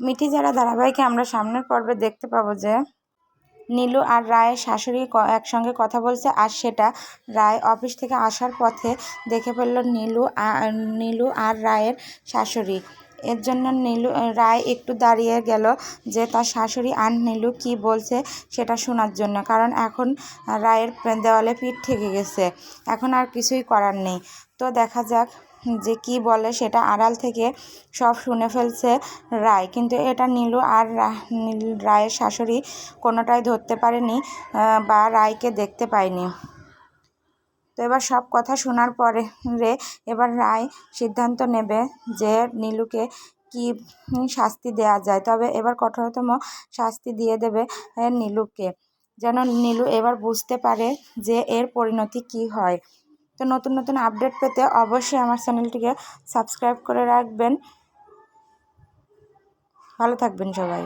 মিঠি যারা ধারাবাহিকে আমরা সামনের পর্বে দেখতে পাবো যে নীলু আর রায়ের শাশুড়ি একসঙ্গে কথা বলছে আর সেটা রায় অফিস থেকে আসার পথে দেখে ফেলল নীলু আর নীলু আর রায়ের শাশুড়ি। এর জন্য নীলু, রায় একটু দাঁড়িয়ে গেল যে তার শাশুড়ি আর নীলু কি বলছে সেটা শোনার জন্য। কারণ এখন রায়ের দেওয়ালে পিঠ থেকে গেছে। এখন আর কিছুই করার নেই। তো দেখা যাক যে কি বলে সেটা আড়াল থেকে সব শুনে ফেলছে রায়। কিন্তু এটা নীলু আর রায়ের শাশুড়ি কোনোটাই ধরতে পারেনি বা রায়কে দেখতে পায়নি। তো এবার সব কথা শোনার পরে রে এবার রায় সিদ্ধান্ত নেবে যে নীলুকে কি শাস্তি দেওয়া যায়। তবে এবার কঠোরতম শাস্তি দিয়ে দেবে নীলুকে। যেন নীলু এবার বুঝতে পারে যে এর পরিণতি কি হয়। তো নতুন নতুন আপডেট পেতে অবশ্যই আমার চ্যানেলটিকে সাবস্ক্রাইব করে রাখবেন। ভালো থাকবেন সবাই।